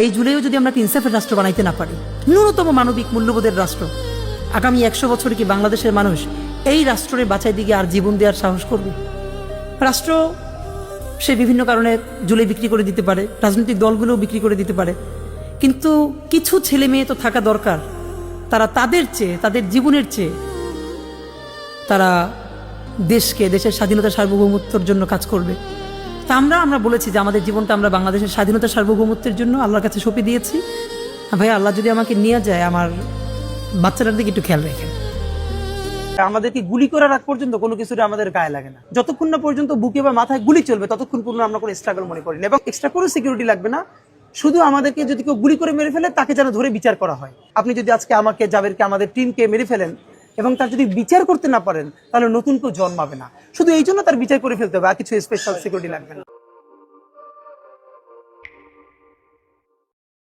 এই জুলেও যদি আমরা ইনসাফের রাষ্ট্র বানাইতে না পারি, ন্যূনতম মানবিক মূল্যবোধের রাষ্ট্র, আগামী একশো বছরে কি বাংলাদেশের মানুষ এই রাষ্ট্রের বাঁচাই দিকে আর জীবন দেওয়ার সাহস করবে? রাষ্ট্র সে বিভিন্ন কারণে জুলে বিক্রি করে দিতে পারে, রাজনৈতিক দলগুলোও বিক্রি করে দিতে পারে, কিন্তু কিছু ছেলে মেয়ে তো থাকা দরকার। তারা তাদের চেয়ে, তাদের জীবনের চেয়ে তারা দেশকে, দেশের স্বাধীনতা সার্বভৌমত্বর জন্য কাজ করবে। তা আমরা আমরা বলেছি যে আমাদের জীবনটা আমরা বাংলাদেশের স্বাধীনতা সার্বভৌমত্বের জন্য আল্লাহর কাছে সঁপে দিয়েছি। ভাই, আল্লাহ যদি আমাকে নিয়ে যায়, আমার বাচ্চাটার দিকে একটু খেয়াল রেখে আমাদেরকে গুলি করার আগ পর্যন্ত কোনো কিছুর আমাদের গায়ে লাগে না। যতক্ষণ না পর্যন্ত বুকে বা মাথায় গুলি চলবে, ততক্ষণ পর্যন্ত আমরা কোনো স্ট্রাগল মনে করি না। এবং এক্সট্রা কোনো সিকিউরিটি লাগবে না। শুধু আমাদেরকে যদি কেউ গুলি করে মেরে ফেলে, তাকে যেন ধরে বিচার করা হয়। আপনি যদি আজকে আমাকে, জাবেরকে, আমাদের টিমকে মেরে ফেলেন এবং তার যদি বিচার করতে না পারেন, তাহলে নতুন কেউ জন্মাবে না। শুধু এই জন্য তার বিচার করে ফেলতে হবে, আর কিছু স্পেশাল সিকিউরিটি লাগবে না।